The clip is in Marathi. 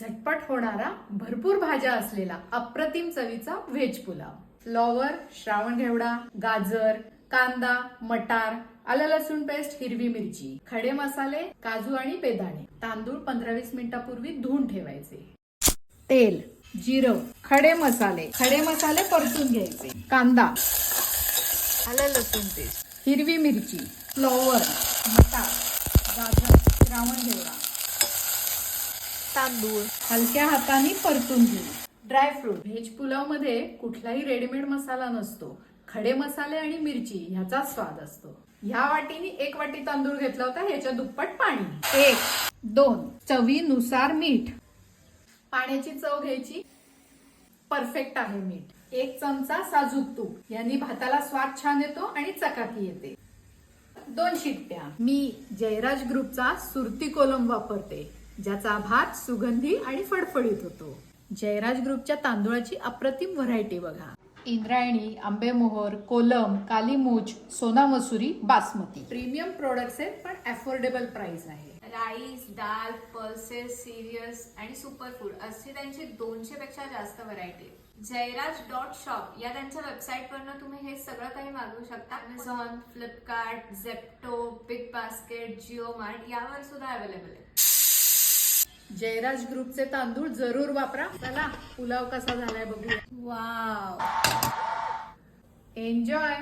झटपट होणारा भरपूर भाज्या असलेला अप्रतिम चवीचा व्हेज पुलाव. फ्लॉवर श्रावण घेवडा गाजर कांदा मटार आलं लसूण पेस्ट हिरवी मिरची खडे मसाले काजू आणि बेदाणे. तांदूळ पंधरा वीस मिनिटापूर्वी धुवून ठेवायचे. तेल जिरं खडे मसाले. खडे मसाले परतून घ्यायचे. कांदा आलं लसूण पेस्ट हिरवी मिरची फ्लॉवर मटार गाजर श्रावण घेवडा. तांदूळ. हलक्या हाताने परतून घेऊ. ड्रायफ्रूट व्हेज पुलावमध्ये कुठलाही रेडीमेड मसाला नसतो. खडे मसाले आणि मिरची ह्याचा स्वाद असतो. ह्या वाटीने एक वाटी तांदूळ घेतला होता ह्याच्या दुप्पट पाणी. एक दोन चवीनुसार मीठ. पाण्याची चव घ्यायची. परफेक्ट आहे मीठ. एक चमचा साजूक तूप. यांनी भाताला स्वाद छान येतो आणि चकाकी येते. दोन शिट्ट्या. मी जयराज ग्रुपचा सुरती कोलम वापरते. ज्याचा भात सुगंधी आणि फडफडीत होतो. जयराज ग्रुपच्या तांदूळाची अप्रतिम व्हरायटी बघा. इंद्रायणी आंबेमोहर कोलम कालीमूच सोना मसुरी बासमती. प्रीमियम प्रोडक्ट्स आहेत पण अफोर्डेबल प्राइस आहे. राईस डाळ पल्सेस सिरियल्स आणि सुपर फूड अशी त्यांची दोनशे पेक्षा जास्त व्हरायटी जयराज डॉट शॉप या त्यांच्या वेबसाईट वरनं तुम्ही हे सगळं काही मागवू शकता. Amazon Flipkart Zepto Big Basket Jio Mart यावर सुद्धा अवेलेबल आहे जयराज ग्रुपचे तांदूळ जरूर वापरा. चला पुलाव कसा झालाय बघूया. Wow enjoy